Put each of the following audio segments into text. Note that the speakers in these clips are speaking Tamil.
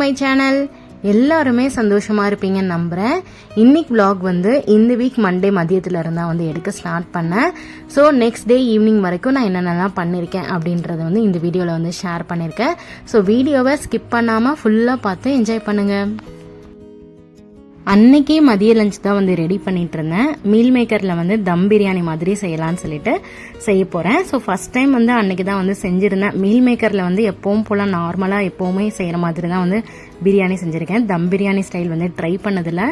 மை சேனல் எல்லாருமே சந்தோஷமாக இருப்பீங்கன்னு நம்புகிறேன் இன்னைக்கு vlog வந்து இந்த வீக் மண்டே மதியத்தில் இருந்தால் வந்து எடுக்க ஸ்டார்ட் பண்ணேன். ஸோ நெக்ஸ்ட் டே ஈவினிங் வரைக்கும் நான் என்னென்னலாம் பண்ணியிருக்கேன் அப்படின்றத வந்து இந்த வீடியோவில் வந்து ஷேர் பண்ணியிருக்கேன் ஸோ வீடியோவை ஸ்கிப் பண்ணாமல் ஃபுல்லாக பார்த்து என்ஜாய் பண்ணுங்கள் அன்னைக்கே மதிய லஞ்ச் தான் வந்து ரெடி பண்ணிட்டு இருந்தேன் மீல் மேக்கரில் வந்து தம் பிரியாணி மாதிரி செய்யலாம்னு சொல்லிட்டு செய்ய போகிறேன் ஸோ ஃபர்ஸ்ட் டைம் வந்து அன்னைக்கு தான் வந்து செஞ்சுருந்தேன். மீல் மேக்கரில் வந்து எப்பவும் போல் நார்மலாக எப்போவுமே செய்கிற மாதிரி தான் வந்து பிரியாணி செஞ்சுருக்கேன். தம் பிரியாணி ஸ்டைல் வந்து ட்ரை பண்ணதில்ல.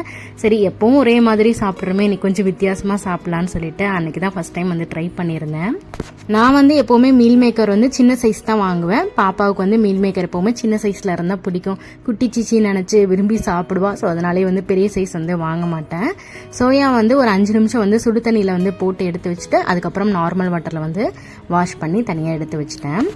சரி எப்பவும் ஒரே மாதிரி சாப்பிட்றோமே இன்னைக்கு கொஞ்சம் வித்தியாசமாக சாப்பிட்லான்னு சொல்லிட்டு அன்றைக்கி தான் ஃபர்ஸ்ட் டைம் வந்து ட்ரை பண்ணியிருந்தேன். நான் வந்து எப்போவுமே மீல் மேக்கர் வந்து சின்ன சைஸ் தான் வாங்குவேன். பாப்பாவுக்கு வந்து மீல் மேக்கர் எப்போவுமே சின்ன சைஸில் இருந்தால் பிடிக்கும். குட்டி சிச்சி நினச்சி விரும்பி சாப்பிடுவா. ஸோ அதனாலே வந்து பெரிய சைஸ் வந்து வாங்க மாட்டேன். சோயா வந்து ஒரு அஞ்சு நிமிஷம் வந்து சுடு தண்ணியில் வந்து போட்டு எடுத்து வச்சுட்டு அதுக்கப்புறம் நார்மல் வாட்டரில் வந்து வாஷ் பண்ணி தனியாக எடுத்து வச்சுட்டேன்.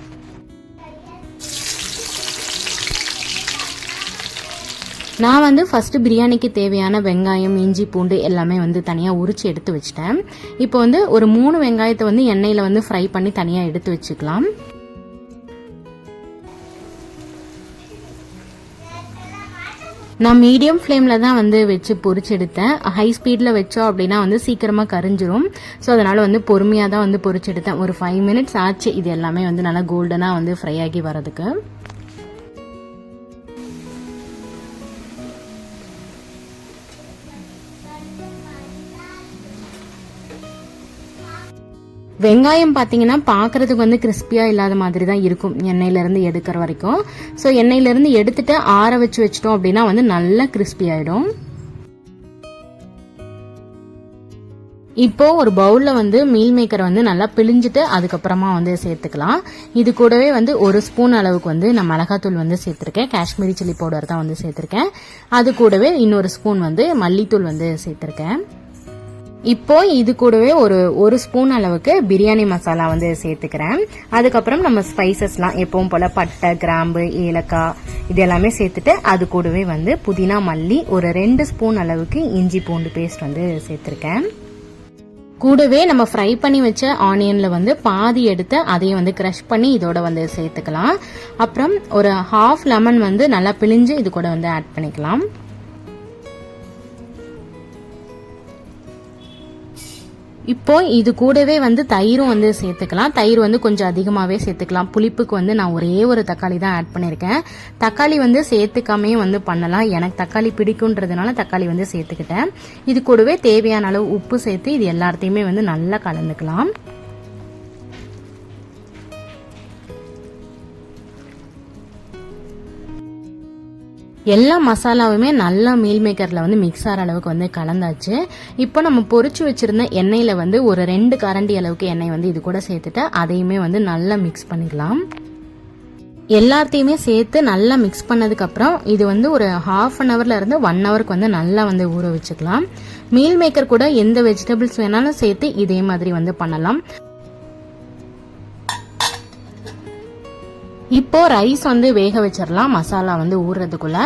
நான் வந்து ஃபஸ்ட்டு பிரியாணிக்கு தேவையான வெங்காயம் இஞ்சி பூண்டு எல்லாமே வந்து தனியாக உரித்து எடுத்து வச்சிட்டேன். இப்போ வந்து ஒரு மூணு வெங்காயத்தை வந்து எண்ணெயில் வந்து ஃப்ரை பண்ணி தனியாக எடுத்து வச்சுக்கலாம். நான் மீடியம் ஃப்ளேமில் தான் வந்து வச்சு பொரிச்சு எடுத்தேன் ஹை ஸ்பீடில் வச்சோம் அப்படின்னா வந்து சீக்கிரமாக கரிஞ்சிரும். ஸோ அதனால் வந்து பொறுமையாக தான் வந்து பொரிச்சு எடுத்தேன் ஒரு ஃபைவ் மினிட்ஸ் ஆச்சு. இது எல்லாமே வந்து நல்லா கோல்டனாக வந்து ஃப்ரை ஆகி வரதுக்கு வெங்காயம் பார்த்தீங்கன்னா பார்க்கறதுக்கு வந்து கிறிஸ்பியாக இல்லாத மாதிரி தான் இருக்கும். எண்ணெயிலேருந்து எடுக்கிற வரைக்கும். ஸோ எண்ணெயிலேருந்து எடுத்துட்டு ஆற வச்சு வச்சிட்டோம் அப்படின்னா வந்து நல்லா கிறிஸ்பி ஆகிடும் இப்போ ஒரு பவுலில் வந்து மீல் மேக்கரை வந்து நல்லா பிழிஞ்சிட்டு அதுக்கப்புறமா வந்து சேர்த்துக்கலாம். இது கூடவே வந்து ஒரு ஸ்பூன் அளவுக்கு வந்து நான் மிளகாத்தூள் வந்து சேர்த்துருக்கேன். காஷ்மீரி சில்லி பவுடர் தான் வந்து சேர்த்துருக்கேன். அது கூடவே இன்னொரு ஸ்பூன் வந்து மல்லித்தூள் வந்து சேர்த்துருக்கேன். இப்போ இது கூடவே ஒரு ஒரு ஸ்பூன் அளவுக்கு பிரியாணி மசாலா வந்து சேர்த்துக்கிறேன். அதுக்கப்புறம் நம்ம ஸ்பைசஸ்லாம் எப்பவும் போல பட்டை கிராம்பு ஏலக்காய் இது எல்லாமே சேர்த்துட்டு அது கூடவே வந்து புதினா மல்லி ஒரு ரெண்டு ஸ்பூன் அளவுக்கு இஞ்சி பூண்டு பேஸ்ட் வந்து சேர்த்துருக்கேன். கூடவே நம்ம ஃப்ரை பண்ணி வச்ச ஆனியனில் வந்து பாதி எடுத்து அதையும் வந்து க்ரஷ் பண்ணி இதோட வந்து சேர்த்துக்கலாம். அப்புறம் ஒரு ஹாஃப் லெமன் வந்து நல்லா பிழிஞ்சு இது கூட வந்து ஆட் பண்ணிக்கலாம். இப்போ இது கூடவே வந்து தயிரும் வந்து சேர்த்துக்கலாம். தயிர் வந்து கொஞ்சம் அதிகமாகவே சேர்த்துக்கலாம். புளிப்புக்கு வந்து நான் ஒரே ஒரு தக்காளி தான் ஆட் பண்ணியிருக்கேன் தக்காளி வந்து சேர்த்துக்காமே வந்து பண்ணலாம். எனக்கு தக்காளி பிடிக்குன்றதுனால தக்காளி வந்து சேர்த்துக்கிட்டேன். இது கூடவே தேவையான அளவு உப்பு சேர்த்து இது எல்லாத்தையுமே வந்து நல்லா கலந்துக்கலாம். எல்லா மசாலாவுமே நல்லா மீல் மேக்கரில் வந்து மிக்ஸ் ஆகிற அளவுக்கு வந்து கலந்தாச்சு. இப்போ நம்ம பொரிச்சு வச்சுருந்த எண்ணெயில் வந்து ஒரு ரெண்டு கரண்டி அளவுக்கு எண்ணெய் வந்து இது கூட சேர்த்துட்டு அதையுமே வந்து நல்லா மிக்ஸ் பண்ணிக்கலாம் எல்லாத்தையுமே சேர்த்து நல்லா மிக்ஸ் பண்ணதுக்கப்புறம் இது வந்து ஒரு ஹாஃப் அன் ஹவரில் இருந்து ஒன் ஹவருக்கு வந்து நல்லா வந்து ஊற வச்சுக்கலாம். மீல் மேக்கர் கூட எந்த வெஜிடபிள்ஸ் வேணாலும் சேர்த்து இதே மாதிரி வந்து பண்ணலாம். இப்போ ரைஸ் வந்து வேக வச்சிடலாம். மசாலா வந்து ஊறுறதுக்குள்ள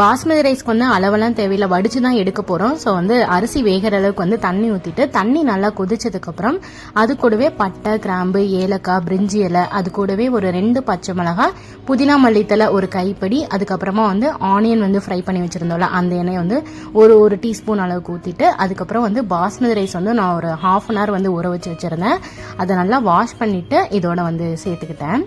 பாஸ்மதி ரைஸ்க்கு வந்து அளவெல்லாம் தேவையில்லை. வடிச்சு தான் எடுக்க போறோம். ஸோ வந்து அரிசி வேகிற அளவுக்கு வந்து தண்ணி ஊற்றிட்டு தண்ணி நல்லா கொதிச்சதுக்கு அப்புறம் அது கூடவே பட்டை கிராம்பு ஏலக்காய் பிரிஞ்சி இலை அது கூடவே ஒரு ரெண்டு பச்சை மிளகாய் புதினா மல்லித்தலை ஒரு கைப்படி அதுக்கப்புறமா வந்து ஆனியன் வந்து ஃப்ரை பண்ணி வச்சிருந்தோம்ல அந்த எண்ணெய் வந்து ஒரு ஒரு டீஸ்பூன் அளவுக்கு ஊற்றிட்டு அதுக்கப்புறம் வந்து பாஸ்மதி ரைஸ் வந்து நான் ஒரு ஹாஃப் அன் ஹவர் வந்து ஊற வச்சு வச்சிருந்தேன். அதை நல்லா வாஷ் பண்ணிட்டு இதோட வந்து சேர்த்துக்கிட்டேன்.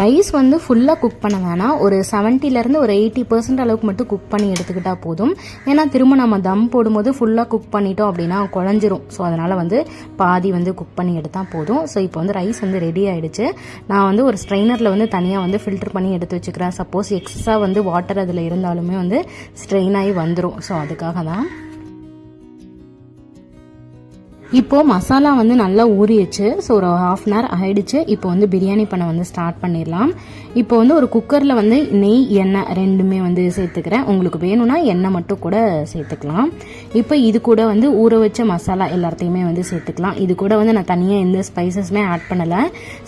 ரைஸ் வந்து ஃபுல்லாக குக் பண்ண வேணாம் ஒரு செவன்ட்டிலேருந்து ஒரு எயிட்டி பர்சன்ட் அளவுக்கு மட்டும் குக் பண்ணி எடுத்துக்கிட்டால் போதும். ஏன்னா திரும்ப நம்ம தம் போடும்போது ஃபுல்லாக குக் பண்ணிட்டோம் அப்படின்னா குழஞ்சிரும். ஸோ அதனால் வந்து பாதி வந்து குக் பண்ணி எடுத்தால் போதும். ஸோ இப்போ வந்து ரைஸ் வந்து ரெடி ஆகிடுச்சு நான் வந்து ஒரு ஸ்ட்ரெயினரில் வந்து தனியாக வந்து ஃபில்டர் பண்ணி எடுத்து வச்சுக்கிறேன். சப்போஸ் எக்ஸ்ட்ரா வந்து வாட்டர் அதில் இருந்தாலுமே வந்து ஸ்ட்ரெயின் ஆகி வந்துடும் ஸோ அதுக்காக தான். இப்போது மசாலா வந்து நல்லா ஊறிடுச்சு. ஸோ ஒரு ஹாஃப் அன் ஹவர் ஆகிடுச்சு இப்போ வந்து பிரியாணி பண்ண வந்து ஸ்டார்ட் பண்ணிடலாம். இப்போ வந்து ஒரு குக்கரில் வந்து நெய் எண்ணெய் ரெண்டுமே வந்து சேர்த்துக்கிறேன். உங்களுக்கு வேணும்னா எண்ணெய் மட்டும் கூட சேர்த்துக்கலாம். இப்போ இது கூட வந்து ஊற வச்ச மசாலா எல்லாத்தையுமே வந்து சேர்த்துக்கலாம். இது கூட வந்து நான் தனியாக எந்த ஸ்பைசஸுமே ஆட் பண்ணலை.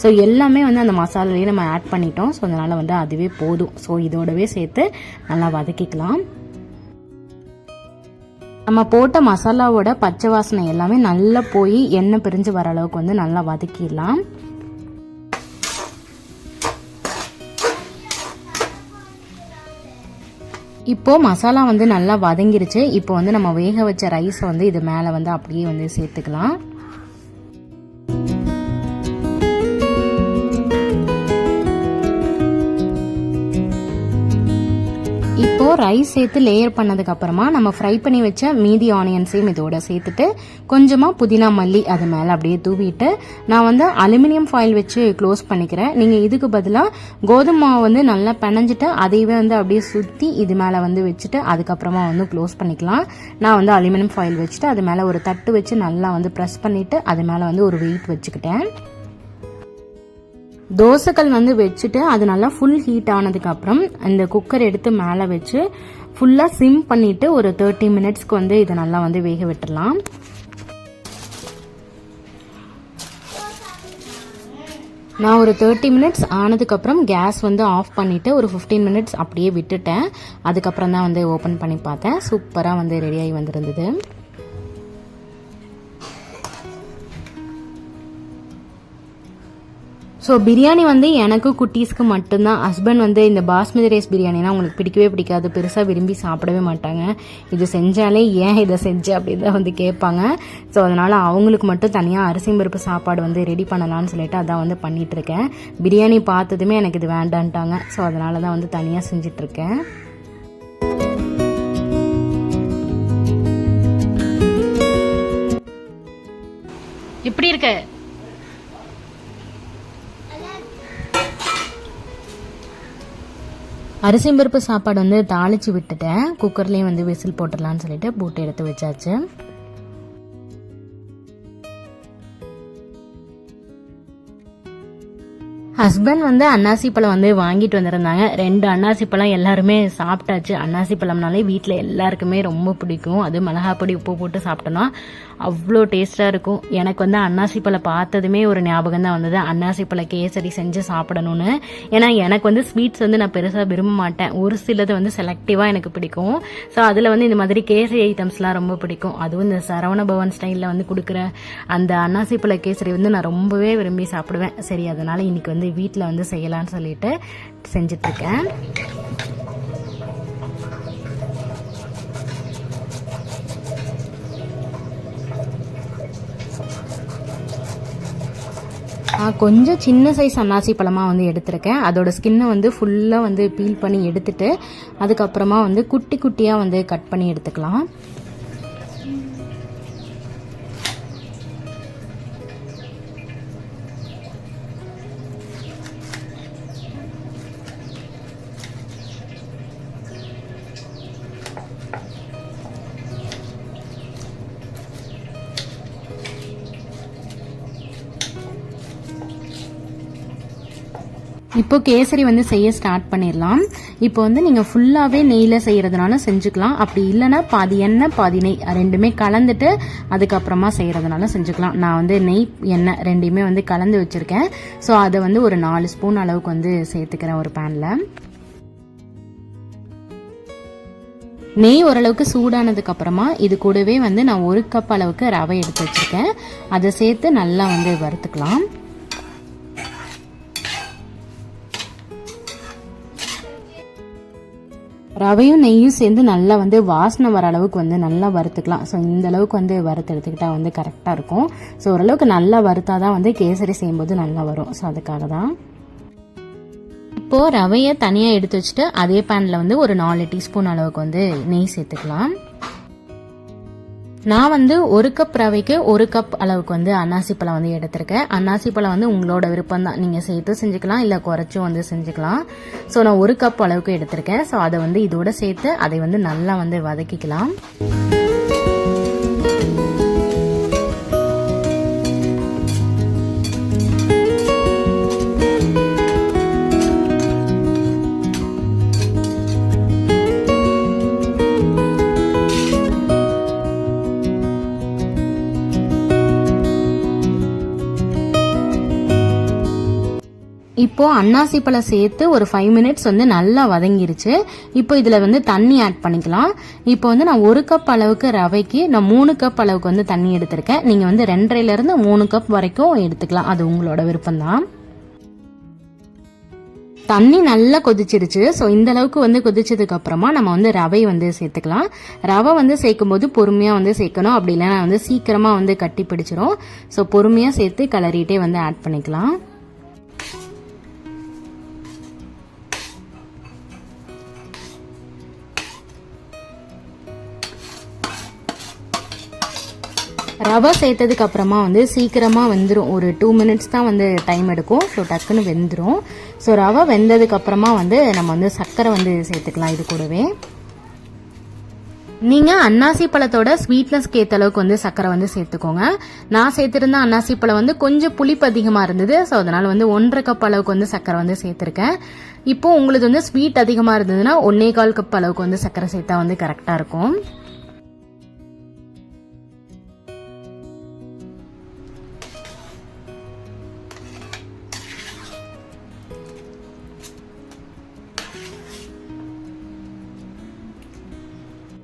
ஸோ எல்லாமே வந்து அந்த மசாலாலேயே நம்ம ஆட் பண்ணிட்டோம். ஸோ அதனால் வந்து அதுவே போதும். ஸோ இதோடவே சேர்த்து நல்லா வதக்கிக்கலாம். நம்ம போட்ட மசாலாவோட பச்சை வாசனை எல்லாமே நல்லா போய் எண்ணெய் பிரிஞ்சு வர அளவுக்கு வந்து நல்லா வதக்கிடலாம். இப்போ மசாலா வந்து நல்லா வதங்கிருச்சு. இப்போ வந்து நம்ம வேக வச்ச ரைஸை வந்து இது மேலே வந்து அப்படியே வந்து சேர்த்துக்கலாம். ஸோ ரைஸ் சேர்த்து லேயர் பண்ணதுக்கப்புறமா நம்ம ஃப்ரை பண்ணி வச்ச மீதி ஆனியன்ஸையும் இதோட சேர்த்துட்டு கொஞ்சமாக புதினா மல்லி அது மேலே அப்படியே தூவிட்டு நான் வந்து அலுமினியம் ஃபாயில் வச்சு க்ளோஸ் பண்ணிக்கிறேன். நீங்கள் இதுக்கு பதிலாக கோதுமை மாவு வந்து நல்லா பிணைஞ்சிட்டு அதையவே வந்து அப்படியே சுற்றி இது மேலே வந்து வச்சுட்டு அதுக்கப்புறமா வந்து க்ளோஸ் பண்ணிக்கலாம். நான் வந்து அலுமினியம் ஃபாயில் வச்சுட்டு அது மேலே ஒரு தட்டு வச்சு நல்லா வந்து ப்ரெஸ் பண்ணிவிட்டு அது மேலே வந்து ஒரு வெயிட் வச்சுக்கிட்டேன். தோசைக்கல் வந்து வச்சுட்டு அது நல்லா ஃபுல் ஹீட் ஆனதுக்கப்புறம் இந்த குக்கர் எடுத்து மேலே வச்சு ஃபுல்லாக சிம் பண்ணிவிட்டு ஒரு தேர்ட்டி மினிட்ஸ்க்கு வந்து இதை நல்லா வந்து வேக விட்டுடலாம் நான் ஒரு தேர்ட்டி மினிட்ஸ் ஆனதுக்கப்புறம் கேஸ் வந்து ஆஃப் பண்ணிவிட்டு ஒரு ஃபிஃப்டீன் மினிட்ஸ் அப்படியே விட்டுட்டேன். அதுக்கப்புறம் தான் வந்து ஓப்பன் பண்ணி பார்த்தேன். சூப்பராக வந்து ரெடியாகி வந்திருந்தது. ஸோ பிரியாணி வந்து எனக்கு குட்டீஸ்க்கு மட்டும்தான். ஹஸ்பண்ட் வந்து இந்த பாஸ்மதி ரைஸ் பிரியாணினா அவங்களுக்கு பிடிக்கவே பிடிக்காது. பெருசாக விரும்பி சாப்பிடவே மாட்டாங்க. இது செஞ்சாலே ஏன் இதை செஞ்சு அப்படின்னு தான் வந்து கேட்பாங்க. ஸோ அதனால் அவங்களுக்கு மட்டும் தனியாக அரிசி பருப்பு சாப்பாடு வந்து ரெடி பண்ணலாம்னு சொல்லிட்டு அதான் வந்து பண்ணிகிட்ருக்கேன் பிரியாணி பார்த்ததுமே எனக்கு இது வேண்டான்ட்டாங்க. ஸோ அதனால தான் வந்து தனியாக செஞ்சிட்ருக்கேன். எப்படி இருக்கு? அரிசி பருப்பு சாப்பாடு வந்து தாளிச்சு விட்டுட்டேன். குக்கர்லேயும் வந்து விசில் போட்டுடலான்னு சொல்லிட்டு போட்டு எடுத்து வச்சாச்சு. ஹஸ்பண்ட் வந்து அன்னாசி பழம் வந்து வாங்கிட்டு வந்திருந்தாங்க. ரெண்டு அன்னாசி பழம் எல்லாருமே சாப்பிட்டாச்சு. அன்னாசி பழம்னாலே வீட்டில் எல்லாருக்குமே ரொம்ப பிடிக்கும். அது மிளகாப்பொடி உப்பு போட்டு சாப்பிட்டோன்னா அவ்வளோ டேஸ்ட்டாக இருக்கும். எனக்கு வந்து அன்னாசி பழம் பார்த்ததுமே ஒரு ஞாபகம் தான் வந்தது. அன்னாசி பழம் கேசரி செஞ்சு சாப்பிடணும்னு. ஏன்னா எனக்கு வந்து ஸ்வீட்ஸ் வந்து நான் பெருசாக விரும்ப மாட்டேன். ஒரு சிலது வந்து செலக்டிவாக எனக்கு பிடிக்கும். ஸோ அதில் வந்து இந்த மாதிரி கேசரி ஐட்டம்ஸ்லாம் ரொம்ப பிடிக்கும். அதுவும் இந்த சரவண பவன் ஸ்டைலில் வந்து கொடுக்குற அந்த அன்னாசி பழ கேசரி வந்து நான் ரொம்பவே விரும்பி சாப்பிடுவேன். சரி அதனால் இன்னைக்கு வந்து வீட்டில் வந்து செய்யலான்னு சொல்லிட்டு செஞ்சிட்ருக்கேன். கொஞ்சம் சின்ன சைஸ் அன்னாசி பழமாக வந்து எடுத்திருக்கேன். அதோட ஸ்கின்னை வந்து ஃபுல்லாக வந்து பீல் பண்ணி எடுத்துட்டு அதுக்கப்புறமா வந்து குட்டி குட்டியாக வந்து கட் பண்ணி எடுத்துக்கலாம். இப்போ கேசரி வந்து செய்ய ஸ்டார்ட் பண்ணிடலாம். இப்போ வந்து நீங்கள் ஃபுல்லாகவே நெய்யில் செய்கிறதுனால செஞ்சுக்கலாம். அப்படி இல்லைன்னா பாதி எண்ணெய் பாதி நெய் ரெண்டுமே கலந்துட்டு அதுக்கப்புறமா செய்கிறதுனால செஞ்சுக்கலாம். நான் வந்து நெய் எண்ணெய் ரெண்டையுமே வந்து கலந்து வச்சுருக்கேன். ஸோ அதை வந்து ஒரு நாலு ஸ்பூன் அளவுக்கு வந்து சேர்த்துக்கிறேன் ஒரு பேனில் நெய் ஓரளவுக்கு சூடானதுக்கு அப்புறமா இது கூடவே வந்து நான் ஒரு கப் அளவுக்கு ரவை எடுத்து வச்சுருக்கேன். அதை சேர்த்து நல்லா வந்து வறுத்துக்கலாம். ரவையும் நெய்யும் சேர்ந்து நல்லா வந்து வாசனை வர அளவுக்கு வந்து நல்லா வறுத்துக்கலாம். ஸோ இந்த அளவுக்கு வந்து வறுத்து எடுத்துக்கிட்டால் வந்து கரெக்டாக இருக்கும். ஸோ ஓரளவுக்கு நல்லா வறுத்தா தான் வந்து கேசரி செய்யும்போது நல்லா வரும். ஸோ அதுக்காக தான் இப்போது ரவையை தனியாக எடுத்து வச்சுட்டு அதே பேனில் வந்து ஒரு நாலு டீஸ்பூன் அளவுக்கு வந்து நெய் சேர்த்துக்கலாம். நான் வந்து ஒரு கப் ரவைக்கு ஒரு கப் அளவுக்கு வந்து அன்னாசி பழம் வந்து எடுத்திருக்கேன். அன்னாசி பழம் வந்து உங்களோட விருப்பம் தான் நீங்கள் சேர்த்து செஞ்சுக்கலாம் இல்லை குறைச்சும் வந்து செஞ்சுக்கலாம். ஸோ நான் ஒரு கப் அளவுக்கு எடுத்திருக்கேன். ஸோ அதை வந்து இதோட சேர்த்து அதை வந்து நல்லா வந்து வதக்கிக்கலாம். இப்போது அன்னாசி பழம் சேர்த்து ஒரு ஃபைவ் மினிட்ஸ் வந்து நல்லா வதங்கிருச்சு. இப்போ இதில் வந்து தண்ணி ஆட் பண்ணிக்கலாம். இப்போ வந்து நான் ஒரு கப் அளவுக்கு ரவைக்கு நான் மூணு கப் அளவுக்கு வந்து தண்ணி எடுத்திருக்கேன். நீங்கள் வந்து ரெண்டரைலேருந்து மூணு கப் வரைக்கும் எடுத்துக்கலாம். அது உங்களோட விருப்பம்தான். தண்ணி நல்லா கொதிச்சிருச்சு. ஸோ இந்த அளவுக்கு வந்து கொதிச்சதுக்கு அப்புறமா நம்ம வந்து ரவை வந்து சேர்த்துக்கலாம். ரவை வந்து சேர்க்கும் போது பொறுமையாக வந்து சேர்க்கணும். அப்படி இல்லைன்னா வந்து சீக்கிரமாக வந்து கட்டி பிடிச்சிரும். ஸோ பொறுமையாக சேர்த்து கலரிட்டே வந்து ஆட் பண்ணிக்கலாம். ரவை சேர்த்ததுக்கு அப்புறமா வந்து சீக்கிரமாக வெந்துடும் ஒரு டூ மினிட்ஸ் தான் வந்து டைம் எடுக்கும். ஸோ டக்குன்னு வெந்துடும் ஸோ ரவை வெந்ததுக்கு அப்புறமா வந்து நம்ம வந்து சர்க்கரை வந்து சேர்த்துக்கலாம் இது கூடவே. நீங்கள் அன்னாசி பழத்தோட ஸ்வீட்னஸ்க்கு ஏற்ற அளவுக்கு வந்து சர்க்கரை வந்து சேர்த்துக்கோங்க. நான் சேர்த்துருந்த அன்னாசி பழம் வந்து கொஞ்சம் புளிப்பு அதிகமாக இருந்தது. ஸோ அதனால் வந்து ஒன்றரை கப் அளவுக்கு வந்து சர்க்கரை வந்து சேர்த்துருக்கேன். இப்போ உங்களுக்கு வந்து ஸ்வீட் அதிகமாக இருந்ததுன்னா ஒன்னே கால் கப் அளவுக்கு வந்து சர்க்கரை சேர்த்தா வந்து கரெக்டாக இருக்கும்.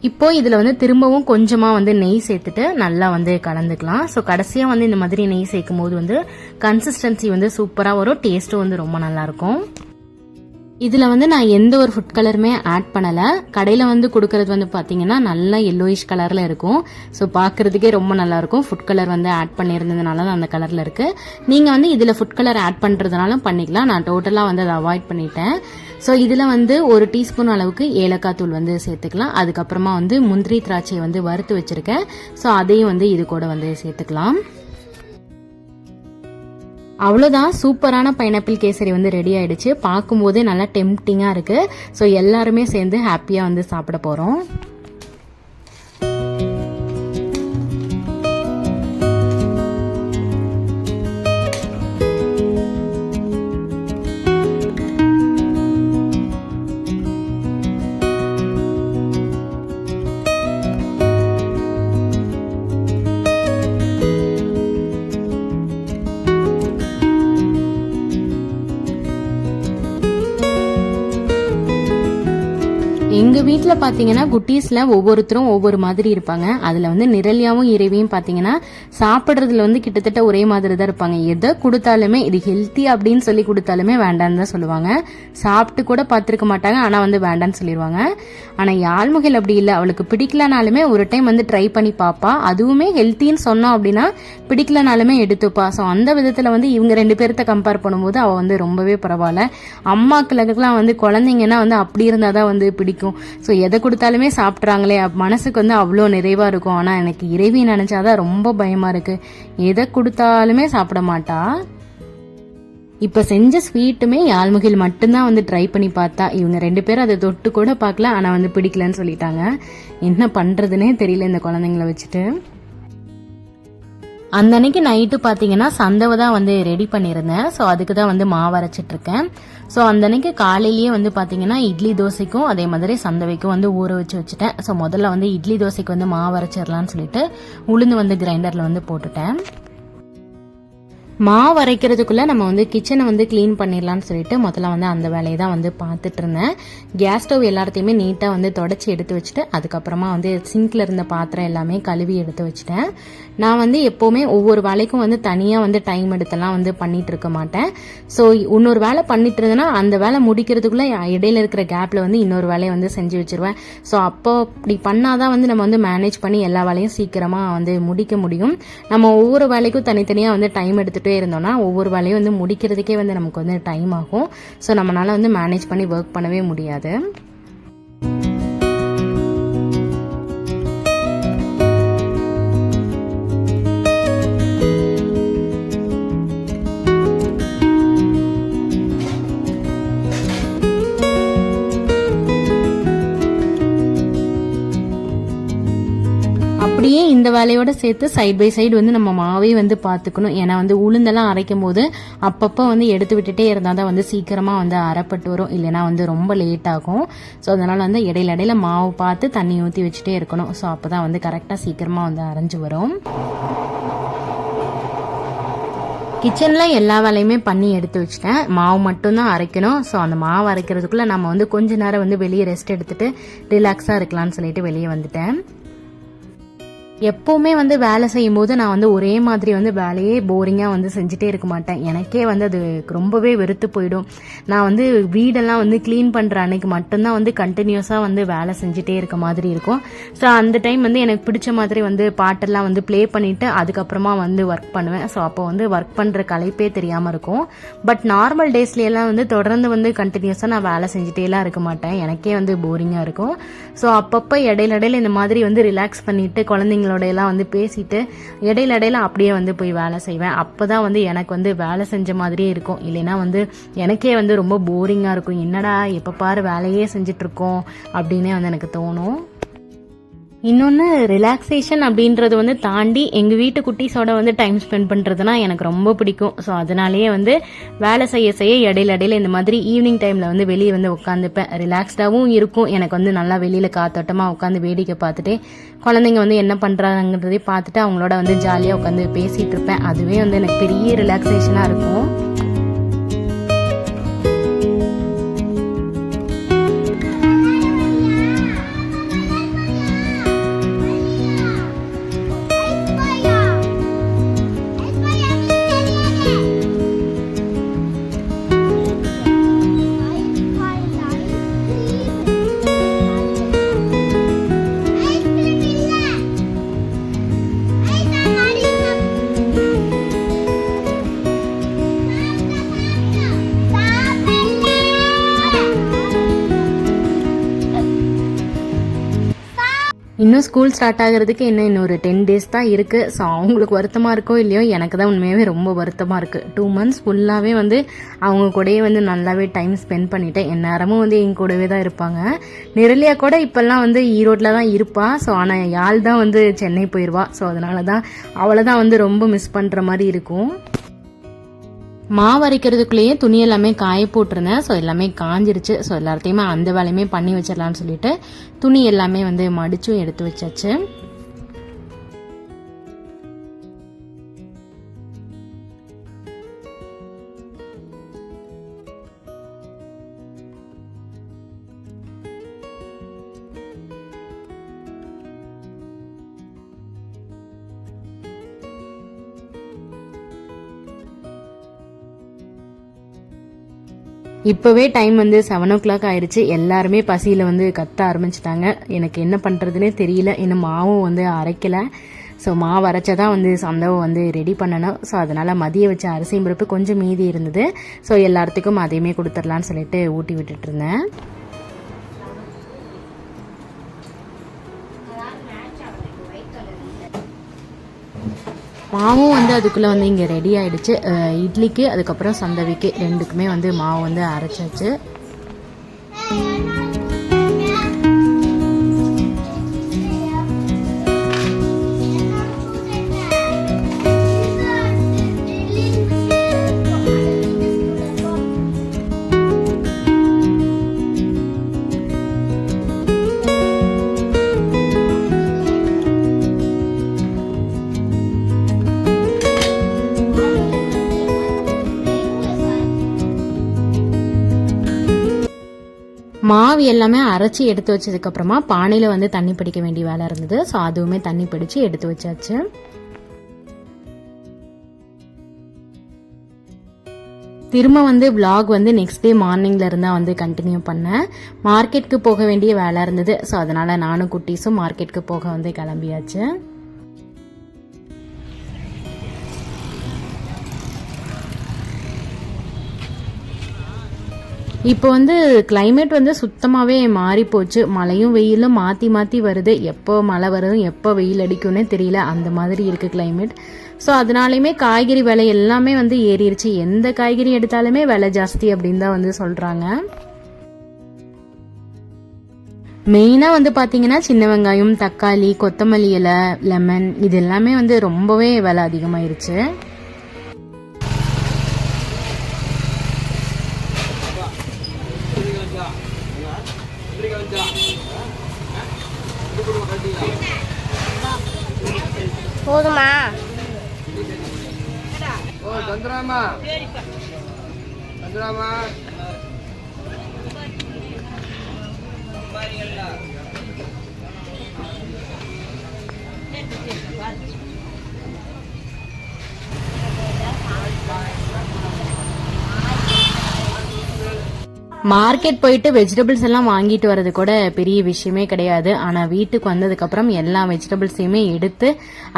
இப்போ இதில் வந்து திரும்பவும் கொஞ்சமாக வந்து நெய் சேர்த்துட்டு நல்லா வந்து கலந்துக்கலாம். ஸோ கடைசியாக வந்து இந்த மாதிரி நெய் சேர்க்கும் போது வந்து கன்சிஸ்டன்சி வந்து சூப்பராக வரும். டேஸ்ட்டும் வந்து ரொம்ப நல்லாயிருக்கும். இதில் வந்து நான் எந்த ஒரு ஃபுட் கலருமே ஆட் பண்ணலை. கடையில் வந்து கொடுக்கறது வந்து பார்த்தீங்கன்னா நல்லா எல்லோயிஷ் கலரில் இருக்கும். ஸோ பார்க்குறதுக்கே ரொம்ப நல்லாயிருக்கும். ஃபுட் கலர் வந்து ஆட் பண்ணியிருந்ததுனால தான் அந்த கலரில் இருக்குது நீங்கள் வந்து இதில் ஃபுட் கலர் ஆட் பண்ணுறதுனாலும் பண்ணிக்கலாம். நான் டோட்டலாக வந்து அதை அவாய்ட் பண்ணிட்டேன். ஸோ இதில் வந்து ஒரு டீஸ்பூன் அளவுக்கு ஏலக்காய் தூள் வந்து சேர்த்துக்கலாம். அதுக்கப்புறமா வந்து முந்திரி திராட்சையை வந்து வறுத்து வச்சுருக்கேன். ஸோ அதையும் வந்து இது கூட வந்து சேர்த்துக்கலாம். அவ்வளோதான் சூப்பரான பைனாப்பிள் கேசரி வந்து ரெடி ஆயிடுச்சு. பார்க்கும்போதே நல்லா டெம்டிங்காக இருக்குது ஸோ எல்லாருமே சேர்ந்து ஹாப்பியாக வந்து சாப்பிட போகிறோம் இதில் பார்த்தீங்கன்னா குட்டீஸில் ஒவ்வொருத்தரும் ஒவ்வொரு மாதிரி இருப்பாங்க. அதில் வந்து நிரல்யாவும் இறைவியும் பார்த்தீங்கன்னா சாப்பிட்றதுல வந்து கிட்டத்தட்ட ஒரே மாதிரி தான் இருப்பாங்க. எதை கொடுத்தாலுமே இது ஹெல்த்தி அப்படின்னு சொல்லி கொடுத்தாலுமே வேண்டான்னு தான் சொல்லுவாங்க. சாப்பிட்டு கூட பார்த்துருக்க மாட்டாங்க ஆனால் வந்து வேண்டான்னு சொல்லிடுவாங்க ஆனால் யாழ்முகில் அப்படி இல்லை. அவளுக்கு பிடிக்கலனாலுமே ஒரு டைம் வந்து ட்ரை பண்ணி பார்ப்பா அதுவுமே ஹெல்த்தின்னு சொன்னோம் அப்படின்னா பிடிக்கலனாலுமே எடுத்துப்பா. ஸோ அந்த விதத்தில் வந்து இவங்க ரெண்டு பேர்த்த கம்பேர் பண்ணும்போது அவள் வந்து ரொம்பவே பரவாயில்ல. அம்மாக்களுக்கெல்லாம் வந்து குழந்தைங்கன்னா வந்து அப்படி இருந்தால் தான் வந்து பிடிக்கும். ஸோ எதை கொடுத்தாலுமே சாப்பிட்றாங்களே. மனசுக்கு வந்து அவ்வளோ நிறைவாக இருக்கும். ஆனால் எனக்கு இறைவி நினச்சாதான் ரொம்ப பயமாக இருக்குது எதை கொடுத்தாலுமே சாப்பிட மாட்டா. இப்போ செஞ்ச ஸ்வீட்டுமே யாழ்முகில் மட்டும்தான் வந்து ட்ரை பண்ணி பார்த்தா. இவங்க ரெண்டு பேரும் அதை தொட்டு கூட பார்க்கல ஆனால் வந்து பிடிக்கலன்னு சொல்லிட்டாங்க. என்ன பண்ணுறதுனே தெரியல இந்த குழந்தைங்கள வச்சுட்டு. அந்த அன்னைக்கு நைட்டு பார்த்தீங்கன்னா சந்தவை தான் வந்து ரெடி பண்ணியிருந்தேன். ஸோ அதுக்கு தான் வந்து மாவு அரைச்சிட்டு இருக்கேன் ஸோ அந்த அன்னைக்கு காலையிலேயே வந்து பார்த்தீங்கன்னா இட்லி தோசைக்கும் அதே மாதிரி சந்தவைக்கும் வந்து ஊற வச்சு வச்சுட்டேன். ஸோ முதல்ல வந்து இட்லி தோசைக்கு வந்து மாவு அரைச்சிடலான்னு சொல்லிட்டு உளுந்து வந்து கிரைண்டரில் வந்து போட்டுட்டேன். மாவு அரைக்கிறதுக்குள்ளே நம்ம வந்து கிச்சனை வந்து க்ளீன் பண்ணிடலாம்னு சொல்லிட்டு முதல்ல வந்து அந்த வேலையை தான் வந்து பார்த்துட்டு இருந்தேன். கேஸ் ஸ்டவ் எல்லாத்தையுமே நீட்டாக வந்து தொடச்சி எடுத்து வச்சுட்டு அதுக்கப்புறமா வந்து சிங்கில் இருந்த பாத்திரம் எல்லாமே கழுவி எடுத்து வச்சுட்டேன். நான் வந்து எப்போவுமே ஒவ்வொரு வேலைக்கும் வந்து தனியாக வந்து டைம் எடுத்தெல்லாம் வந்து பண்ணிட்டு இருக்க மாட்டேன். ஸோ இன்னொரு வேலை பண்ணிட்டு இருந்தேன்னா அந்த வேலை முடிக்கிறதுக்குள்ளே இடையில இருக்கிற கேப்பில் வந்து இன்னொரு வேலையை வந்து செஞ்சு வச்சிருவேன். ஸோ அப்போ அப்படி பண்ணாதான் வந்து நம்ம வந்து மேனேஜ் பண்ணி எல்லா வேலையும் சீக்கிரமாக வந்து முடிக்க முடியும். நம்ம ஒவ்வொரு வேலைக்கும் தனித்தனியாக வந்து டைம் பார்த்துட்டே இருந்தோம்னா ஒவ்வொரு வேலையும் வந்து முடிக்கிறதுக்கே வந்து நமக்கு வந்து டைம் ஆகும். ஸோ நம்மளால் வந்து மேனேஜ் பண்ணி ஒர்க் பண்ணவே முடியாது. இந்த வேலையோட சேர்த்து சைட் பை சைடு வந்து நம்ம மாவே வந்து பார்த்துக்கணும். ஏன்னா வந்து உளுந்தெல்லாம் அரைக்கும் போது அப்பப்போ வந்து எடுத்து விட்டுட்டே இருந்தால் தான் வந்து சீக்கிரமாக வந்து அரைப்பட்டு வரும். இல்லைனா வந்து ரொம்ப லேட் ஆகும். ஸோ அதனால் வந்து இடையில இடையில மாவு பார்த்து தண்ணி ஊற்றி வச்சுட்டே இருக்கணும். ஸோ அப்போ தான் வந்து கரெக்டாக சீக்கிரமாக வந்து அரைஞ்சு வரும். கிச்சனில் எல்லா வேலையுமே பண்ணி எடுத்து வச்சிட்டேன். மாவு மட்டும்தான் அரைக்கணும். ஸோ அந்த மாவு அரைக்கிறதுக்குள்ளே நம்ம வந்து கொஞ்ச நேரம் வந்து வெளியே ரெஸ்ட் எடுத்துகிட்டு ரிலாக்ஸாக இருக்கலாம்னு சொல்லிட்டு வெளியே வந்துட்டேன். எப்போவுமே வந்து வேலை செய்யும் போது நான் வந்து ஒரே மாதிரி வந்து வேலையே போரிங்காக வந்து செஞ்சுட்டே இருக்க மாட்டேன். எனக்கே வந்து அது ரொம்பவே வெறுத்து போயிடும். நான் வந்து வீடெல்லாம் வந்து க்ளீன் பண்ணுற அன்னைக்கு மட்டும்தான் வந்து கண்டினியூஸாக வந்து வேலை செஞ்சுட்டே இருக்க மாதிரி இருக்கும். ஸோ அந்த டைம் வந்து எனக்கு பிடிச்ச மாதிரி வந்து பாட்டெல்லாம் வந்து ப்ளே பண்ணிவிட்டு அதுக்கப்புறமா வந்து ஒர்க் பண்ணுவேன். ஸோ அப்போ வந்து ஒர்க் பண்ணுற கலைப்பே தெரியாமல் இருக்கும். பட் நார்மல் டேஸ்லேயெல்லாம் வந்து தொடர்ந்து வந்து கண்டினியூஸாக நான் வேலை செஞ்சுட்டேலாம் இருக்க மாட்டேன். எனக்கே வந்து போரிங்காக இருக்கும். ஸோ அப்பப்போ இடையில இடையில இந்த மாதிரி வந்து ரிலாக்ஸ் பண்ணிவிட்டு குழந்தைங்களோட எல்லாம் வந்து பேசிட்டு இடையில இடையில அப்படியே வந்து போய் வேலை செய்வேன். அப்போ தான் வந்து எனக்கு வந்து வேலை செஞ்ச மாதிரியே இருக்கும். இல்லைன்னா வந்து எனக்கே வந்து ரொம்ப போரிங்காக இருக்கும். என்னடா எப்போ பாரு வேலையே செஞ்சிட்ருக்கோம் அப்படின்னே வந்து எனக்கு தோணும். இன்னொன்று ரிலாக்ஸேஷன் அப்படின்றது வந்து தாண்டி எங்கள் வீட்டு குட்டீஸோட வந்து டைம் ஸ்பெண்ட் பண்ணுறதுனா எனக்கு ரொம்ப பிடிக்கும். ஸோ அதனாலேயே வந்து வேலை செய்ய செய்ய இடையில இடையில இந்த மாதிரி ஈவினிங் டைமில் வந்து வெளியே வந்து உட்காந்துப்பேன். ரிலாக்ஸ்டாகவும் இருக்கும். எனக்கு வந்து நல்லா வெளியில் காத்தோட்டமாக உட்காந்து வேடிக்கை பார்த்துட்டு குழந்தைங்க வந்து என்ன பண்ணுறாங்கிறதே பார்த்துட்டு அவங்களோட வந்து ஜாலியாக உட்காந்து பேசிகிட்டு இருப்பேன். அதுவே வந்து எனக்கு பெரிய ரிலாக்ஸேஷனாக இருக்கும். ஸ்கூல் ஸ்டார்ட் ஆகிறதுக்கு இன்னும் இன்னொரு டென் டேஸ் தான் இருக்குது ஸோ அவங்களுக்கு வருத்தமாக இருக்கோ இல்லையோ எனக்கு தான் உண்மையாகவே ரொம்ப வருத்தமாக இருக்குது டூ மந்த்ஸ் ஃபுல்லாகவே வந்து அவங்க கூடயே வந்து நல்லாவே டைம் ஸ்பெண்ட் பண்ணிட்டேன். எந்நேரமும் வந்து என் கூடவே தான் இருப்பாங்க. நிரலியா கூட இப்போல்லாம் வந்து ஈரோட்டில் தான் இருப்பா. ஸோ ஆனால் யாழ் தான் வந்து சென்னை போயிடுவா ஸோ அதனால தான் அவளை தான் வந்து ரொம்ப மிஸ் பண்ணுற மாதிரி இருக்கும். மாவு அரைக்கிறதுக்குள்ளேயே துணி எல்லாமே காய போட்டிருந்தேன் ஸோ எல்லாமே காஞ்சிருச்சு. ஸோ எல்லாத்தையுமே அந்த வேலையுமே பண்ணி வச்சிடலான்னு சொல்லிட்டு துணி எல்லாமே வந்து மடிச்சும் எடுத்து வச்சாச்சு. இப்போவே டைம் வந்து செவன் ஓ கிளாக் ஆயிடுச்சு எல்லாருமே பசியில் வந்து கத்த ஆரம்பிச்சிட்டாங்க. எனக்கு என்ன பண்ணுறதுனே தெரியல. இன்னும் மாவும் வந்து அரைக்கலை. ஸோ மாவு அரைச்சதான் வந்து சந்தவம் வந்து ரெடி பண்ணணும். ஸோ அதனால் மதிய வச்ச அரிசியும் பருப்பு கொஞ்சம் மீதி இருந்தது. ஸோ எல்லாத்துக்கும் அதையுமே கொடுத்துடலான்னு சொல்லிட்டு ஊட்டி விட்டுட்டு இருந்தேன். மாவும் வந்து அதுக்குள்ளே வந்து இங்கே ரெடி ஆகிடுச்சு இட்லிக்கு அதுக்கப்புறம் சந்தவிக்கு ரெண்டுக்குமே வந்து மாவு வந்து அரைச்சாச்சு. மாவு எல்லாமே அரைச்சி எடுத்து வச்சதுக்கப்புறமா பானையில் வந்து தண்ணி பிடிக்க வேண்டிய வேலை இருந்தது. ஸோ அதுவுமே தண்ணி பிடிச்சு எடுத்து வச்சாச்சு. திரும்ப வந்து vlog வந்து நெக்ஸ்ட் டே மார்னிங்ல இருந்தால் வந்து கண்டினியூ பண்ணேன். மார்க்கெட்டுக்கு போக வேண்டிய வேலை இருந்தது. ஸோ அதனால் நானும் குட்டீஸும் மார்க்கெட்டுக்கு போக வந்து கிளம்பியாச்சு. இப்போ வந்து கிளைமேட் வந்து சுத்தமாகவே மாறி போச்சு மழையும் வெயிலும் மாற்றி மாற்றி வருது. எப்போ மழை வரும் எப்போ வெயில் அடிக்கும்னே தெரியல. அந்த மாதிரி இருக்குது கிளைமேட் ஸோ அதனாலையுமே காய்கறி விலை எல்லாமே வந்து ஏறிடுச்சு எந்த காய்கறி எடுத்தாலுமே விலை ஜாஸ்தி அப்படின்னு தான் வந்து சொல்கிறாங்க மெயினாக வந்து பார்த்தீங்கன்னா சின்ன வெங்காயம் தக்காளி கொத்தமல்லி இலை லெமன் இது எல்லாமே வந்து ரொம்பவே விலை அதிகமாயிருச்சு. போதுமா? வந்துடாமா வந்துடாமா மார்க்கெட் போயிட்டு வெஜிடபிள்ஸ் எல்லாம் வாங்கிட்டு வர்றது கூட பெரிய விஷயமே கிடையாது. ஆனால் வீட்டுக்கு வந்ததுக்கப்புறம் எல்லா வெஜிடபிள்ஸையுமே எடுத்து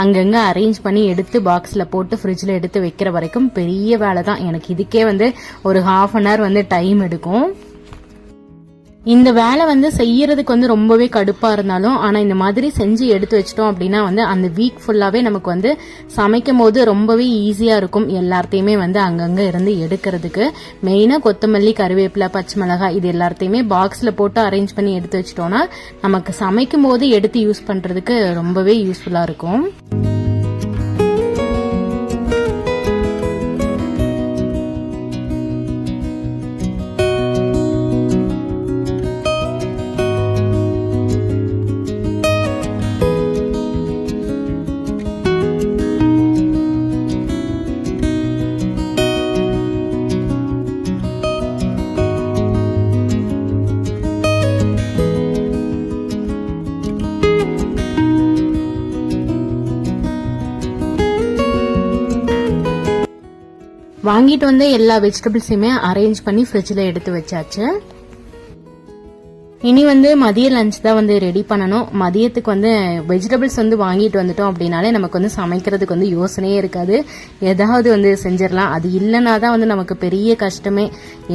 அங்கங்கே அரேஞ்ச் பண்ணி எடுத்து பாக்ஸில் போட்டு ஃப்ரிட்ஜில் எடுத்து வைக்கிற வரைக்கும் பெரிய வேலை தான் எனக்கு இதுக்கே வந்து ஒரு ஹாஃப் அன் ஹவர் வந்து டைம் எடுக்கும். இந்த வேலை வந்து செய்யறதுக்கு வந்து ரொம்பவே கடுப்பா இருந்தாலும் ஆனா இந்த மாதிரி செஞ்சு எடுத்து வச்சிட்டோம் அப்படின்னா வந்து அந்த வீக் ஃபுல்லாவே நமக்கு வந்து சமைக்கும் போது ரொம்பவே ஈஸியா இருக்கும். எல்லாத்தையுமே வந்து அங்கங்க இருந்து எடுக்கிறதுக்கு. மெயினா கொத்தமல்லி கருவேப்பிலை பச்சை மிளகாய் இது எல்லாத்தையுமே பாக்ஸ்ல போட்டு அரேஞ்ச் பண்ணி எடுத்து வச்சிட்டோம்னா நமக்கு சமைக்கும் போது எடுத்து யூஸ் பண்றதுக்கு ரொம்பவே யூஸ்ஃபுல்லா இருக்கும். வாங்கிட்டு வந்த எல்லா வெஜிடபிள்ஸையுமே அரேஞ்ச் பண்ணி ஃப்ரிட்ஜில் எடுத்து வச்சாச்சு. இனி வந்து மதிய லஞ்ச் தான் வந்து ரெடி பண்ணணும். மதியத்துக்கு வந்து வெஜிடபிள்ஸ் வந்து வாங்கிட்டு வந்துட்டோம் அப்படின்னாலே நமக்கு வந்து சமைக்கிறதுக்கு வந்து யோசனையே இருக்காது. ஏதாவது வந்து செஞ்சிடலாம். அது இல்லைனா தான் வந்து நமக்கு பெரிய கஷ்டமே.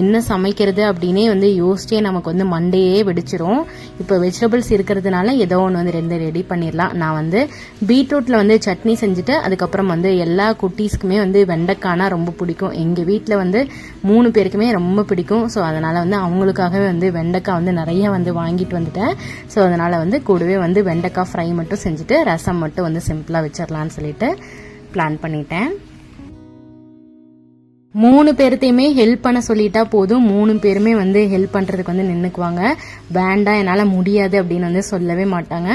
என்ன சமைக்கிறது அப்படின்னே வந்து யோசிச்சே நமக்கு வந்து மண்டையே வெடிச்சிரும். இப்போ வெஜிடபிள்ஸ் இருக்கிறதுனால ஏதோ ஒன்று வந்து ரெண்டு ரெடி பண்ணிடலாம். நான் வந்து பீட்ரூட்டில் வந்து சட்னி செஞ்சுட்டு அதுக்கப்புறம் வந்து எல்லா குட்டீஸ்க்குமே வந்து வெண்டைக்கானா ரொம்ப பிடிக்கும். எங்கள் வீட்டில் வந்து மூணு பேருக்குமே ரொம்ப பிடிக்கும். ஸோ அதனால் வந்து அவங்களுக்காகவே வந்து வெண்டைக்காய் வந்து நிறைய வந்து வாங்கிட்டு வந்துட்டேன். ஸோ அதனால் வந்து கூடவே வந்து வெண்டைக்காய் ஃப்ரை மட்டும் செஞ்சுட்டு ரசம் மட்டும் வந்து சிம்பிளாக வச்சிடலான்னு சொல்லிட்டு பிளான் பண்ணிட்டேன். மூணு பேர்த்தையுமே ஹெல்ப் பண்ண சொல்லிட்டா போதும். மூணு பேருமே வந்து ஹெல்ப் பண்ணுறதுக்கு வந்து நின்றுக்குவாங்க வேண்டாம் என்னால் முடியாது அப்படின்னு வந்து சொல்லவே மாட்டாங்க.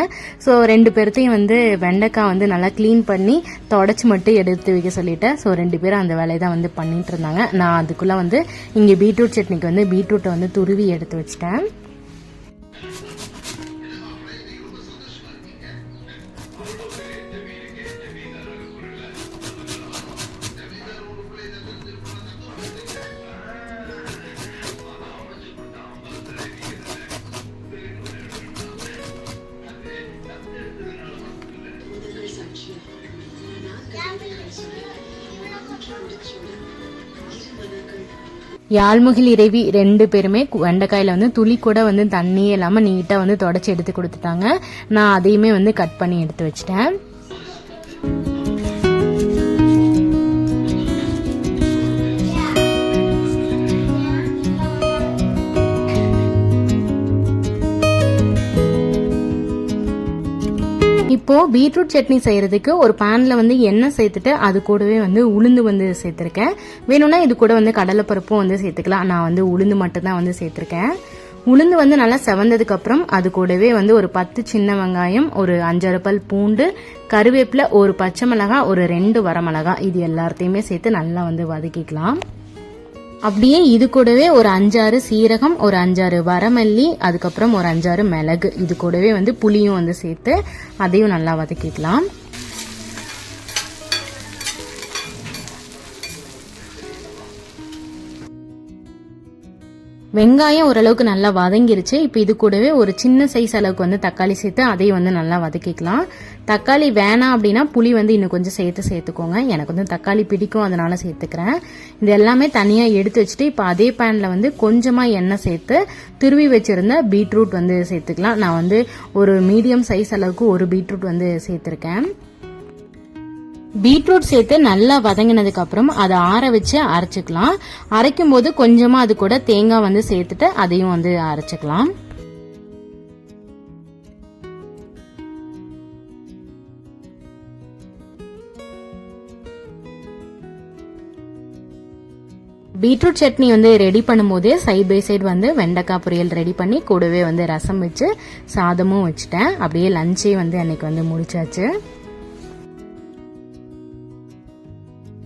ஸோ ரெண்டு பேர்த்தையும் வந்து வெண்டைக்காய் வந்து நல்லா க்ளீன் பண்ணி தொடச்சி மட்டும் எடுத்து வைக்க சொல்லிட்டேன். ஸோ ரெண்டு பேரும் அந்த வேலையை தான் வந்து பண்ணிட்டு இருந்தாங்க. நான் அதுக்குள்ளே வந்து இங்கே பீட்ரூட் சட்னிக்கு வந்து பீட்ரூட்டை வந்து துருவி எடுத்து வச்சிட்டேன். யாழ்முகில் இறைவி ரெண்டு பேருமே வெண்டைக்காயில் வெண்டைக்காயில வந்து துளி கூட வந்து தண்ணியே இல்லாமல் நீட்டாக வந்து தொடச்சி எடுத்து கொடுத்துட்டாங்க. நான் அதையுமே வந்து கட் பண்ணி எடுத்து வச்சிட்டேன். இப்போது பீட்ரூட் சட்னி செய்கிறதுக்கு ஒரு பேனில் வந்து எண்ணெய் சேர்த்துட்டு அது கூடவே வந்து உளுந்து வந்து சேர்த்துருக்கேன். வேணும்னா இது கூட வந்து கடலைப்பருப்பும் வந்து சேர்த்துக்கலாம். நான் வந்து உளுந்து மட்டும்தான் வந்து சேர்த்துருக்கேன். உளுந்து வந்து நல்லா செவந்ததுக்கு அப்புறம் அது கூடவே வந்து ஒரு பத்து சின்ன வெங்காயம் ஒரு அஞ்சரை பல் பூண்டு கருவேப்பிலை ஒரு பச்சை மிளகாய் ஒரு ரெண்டு வரமிளகாய் இது எல்லாத்தையுமே சேர்த்து நல்லா வந்து வதக்கிக்கலாம். அப்படியே இது கூடவே ஒரு அஞ்சாறு சீரகம் ஒரு அஞ்சாறு வரமல்லி அதுக்கப்புறம் ஒரு அஞ்சாறு மிளகு. இது கூடவே வந்து புளியும் வந்து சேர்த்து அதையும் நல்லா வதக்கிக்கலாம். வெங்காயம் ஓரளவுக்கு நல்லா வதங்கிருச்சு. இப்போ இது கூடவே ஒரு சின்ன சைஸ் அளவுக்கு வந்து தக்காளி சேர்த்து அதையும் வந்து நல்லா வதக்கிக்கலாம். தக்காளி வேணாம் அப்படின்னா புளி வந்து இன்னும் கொஞ்சம் சேர்த்து சேர்த்துக்கோங்க. எனக்கு வந்து தக்காளி பிடிக்கும் அதனால சேர்த்துக்கிறேன். இது எல்லாமே தனியாக எடுத்து வச்சுட்டு இப்போ அதே பேனில் வந்து கொஞ்சமாக எண்ணெய் சேர்த்து திருவி வச்சுருந்த பீட்ரூட் வந்து சேர்த்துக்கலாம். நான் வந்து ஒரு மீடியம் சைஸ் அளவுக்கு ஒரு பீட்ரூட் வந்து சேர்த்துருக்கேன். பீட்ரூட் சேர்த்து நல்லா வதங்கினதுக்கு அப்புறம் அதை ஆற வச்சு அரைச்சிக்கலாம். அரைக்கும் போது கொஞ்சமா அது கூட தேங்காய் வந்து சேர்த்துட்டு அதையும் வந்து அரைச்சிக்கலாம். பீட்ரூட் சட்னி வந்து ரெடி பண்ணும்போதே சைட் பை சைடு வந்து வெண்டைக்காய் பொரியல் ரெடி பண்ணி கூடவே வந்து ரசம் வச்சு சாதமும் வச்சுட்டேன். அப்படியே லஞ்சே வந்து அன்னைக்கு வந்து முடிச்சாச்சு.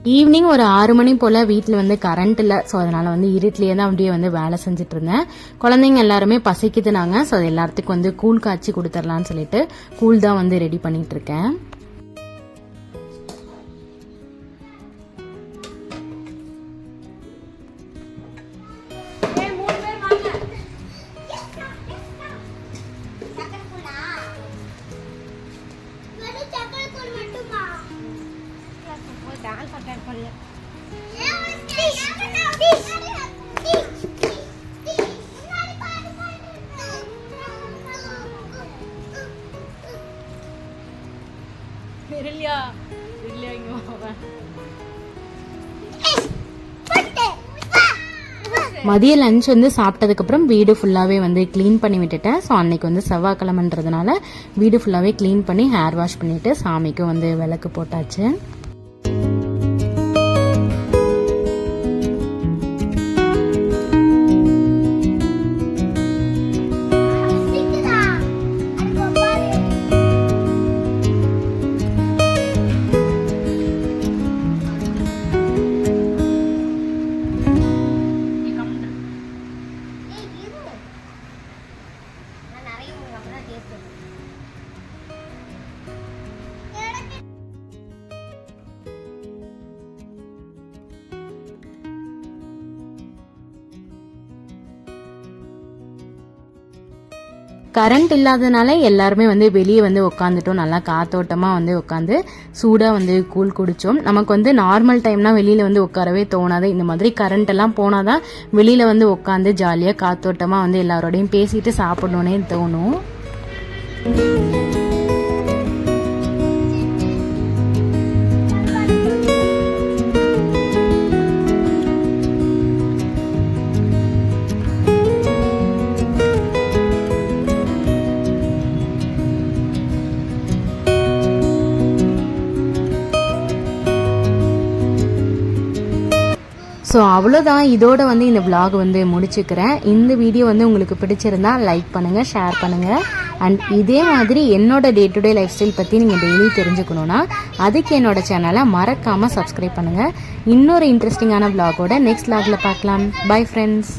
ஈவினிங் ஒரு ஆறு மணி போல் வீட்டில் வந்து கரண்ட் இல்லை. ஸோ அதனால் வந்து இருட்டிலேயே தான் அப்படியே வந்து வேலை செஞ்சுட்டு இருந்தேன் குழந்தைங்க எல்லாருமே பசிக்குதுனாங்க. ஸோ அது எல்லாத்துக்கும் வந்து கூழ் காய்ச்சி கொடுத்துர்லான்னு சொல்லிட்டு கூழ் தான் வந்து ரெடி பண்ணிகிட்ருக்கேன் மதிய லஞ்ச் வந்து சாப்பிட்டதுக்கப்புறம் வீடு ஃபுல்லாகவே வந்து க்ளீன் பண்ணி விட்டுட்டேன். ஸோ அன்னைக்கு வந்து செவ்வாய்க்கிழமன்றதுனால வீடு ஃபுல்லாகவே க்ளீன் பண்ணி ஹேர் வாஷ் பண்ணிவிட்டு சாமிக்கும் வந்து விளக்கு போட்டாச்சு. கரண்ட் இல்லாதனால எல்லாருமே வந்து வெளியே வந்து உட்காந்துட்டோம் நல்லா காத்தோட்டமாக வந்து உட்காந்து சூடாக வந்து கூழ் குடித்தோம் நமக்கு வந்து நார்மல் டைம்னா வெளியில் வந்து உட்காரவே தோணாது. இந்த மாதிரி கரண்ட் எல்லாம் போனால் தான் வெளியில் வந்து உட்காந்து ஜாலியாக காத்தோட்டமாக வந்து எல்லாரோடையும் பேசிட்டு சாப்பிடணுன்னே தோணும். ஸோ அவ்வளோதான் இதோட வந்து இந்த விலாக் வந்து முடிச்சுக்கிறேன். இந்த வீடியோ வந்து உங்களுக்கு பிடிச்சிருந்தா லைக் பண்ணுங்கள் ஷேர் பண்ணுங்கள் அண்ட் இதே மாதிரி என்னோட day to day lifestyle பற்றி நீங்கள் டெய்லி தெரிஞ்சுக்கணுன்னா அதுக்கு என்னோட சேனலை மறக்காமல் சப்ஸ்கிரைப் பண்ணுங்கள் இன்னொரு இன்ட்ரெஸ்டிங்கான விலாகோட நெக்ஸ்ட் விலாகில் பார்க்கலாம். Bye friends